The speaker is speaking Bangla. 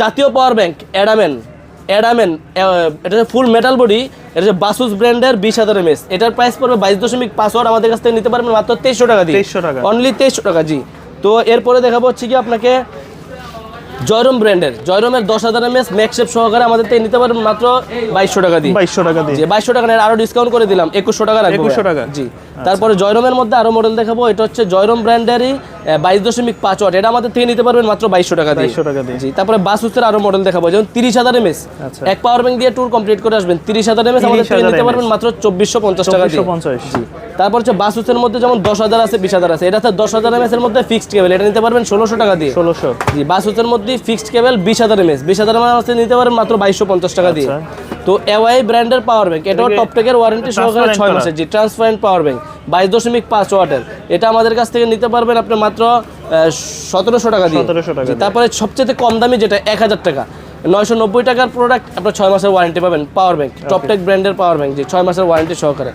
জাতীয় পাওয়ার ব্যাংক অ্যাডামেন অ্যাডামেন এটা হচ্ছে ফুল মেটাল বডি এটা হচ্ছে বাসুস ব্র্যান্ডের বিশ হাজার এমএস এটার প্রাইস পড়বে বাইশ দশমিক পাঁচ আমাদের কাছ থেকে নিতে পারবেন মাত্র তেইশশো টাকা দিয়ে। 2300 টাকা। অনলি তেইশশো টাকা জি। তো এরপরে দেখাবো হচ্ছে কি আপনাকে জয়রম ব্র্যান্ডের জয়রমের দশ হাজার এমএস ম্যাকশেপ সহকারে আমাদের থেকে নিতে পারবেন মাত্র বাইশশো টাকা দিয়ে। বাইশশো টাকা দিয়ে। বাইশশো টাকা নেয়, আরও ডিসকাউন্ট করে দিলাম একুশশো টাকা 2100 টাকা? জি তারপরে জয়রমের মধ্যে আরও মডেল দেখাবো এটা হচ্ছে জয়রম ব্র্যান্ডেরই বাইশ দশমিক পাঁচ ওয়াট। এটা আমাদের থেকে নিতে পারবেন মাত্র বাইশশো টাকা দিয়ে। 2200 টাকা দিয়ে। জি তারপরে বাসুসের আরও মডেল দেখাবো। যেমন তিরিশ হাজার এমএস আচ্ছা। এক পাওয়ার ব্যাংক দিয়ে ট্যুর কমপ্লিট করে আসবেন। তিরিশ হাজার এমএস আমাদের থেকে নিতে পারবেন মাত্র চব্বিশশো পঞ্চাশ টাকা দিয়ে। জি তারপর হচ্ছে বাস বাসুসের মধ্যে যেমন দশ হাজার আছে বিশ হাজার আছে। এটা হচ্ছে দশ হাজার এমএস এর মধ্যে ফিক্সড কেবল এটা নিতে পারবেন ষোলোশো টাকা দিয়ে। ষোলোশো। জি বাসুসের মধ্যে ফিক্সড কেবল বিশ হাজার এমএস বিশ হাজার এমএস নিতে পারেন মাত্র বাইশশো পঞ্চাশ টাকা দিয়ে। তো এওয়াই ব্র্যান্ডের পাওয়ার ব্যাংক এটাও এটাকে টপ টেকের ওয়ারেন্টি সহকারে ছয় মাসের। জি ট্রান্সপারেন্ট পাওয়ার ব্যাংক বাইশ দশমিক পাঁচ ওয়াটের। এটা আমাদের কাছ থেকে নিতে পারবেন আপনি মাত্র সতেরোশো টাকা দিয়ে। 1700 টাকা। তারপরে সবচেয়ে কম দামি যেটা এক হাজার টাকা। নয়শো নব্বই টাকার প্রোডাক্ট আপনার ছয় মাসের ওয়ারেন্টি পাবেন পাওয়ার ব্যাঙ্ক টপটেক ব্র্যান্ডের পাওয়ার ব্যাঙ্ক যে ছয় মাসের ওয়ারেন্টি সহকারে।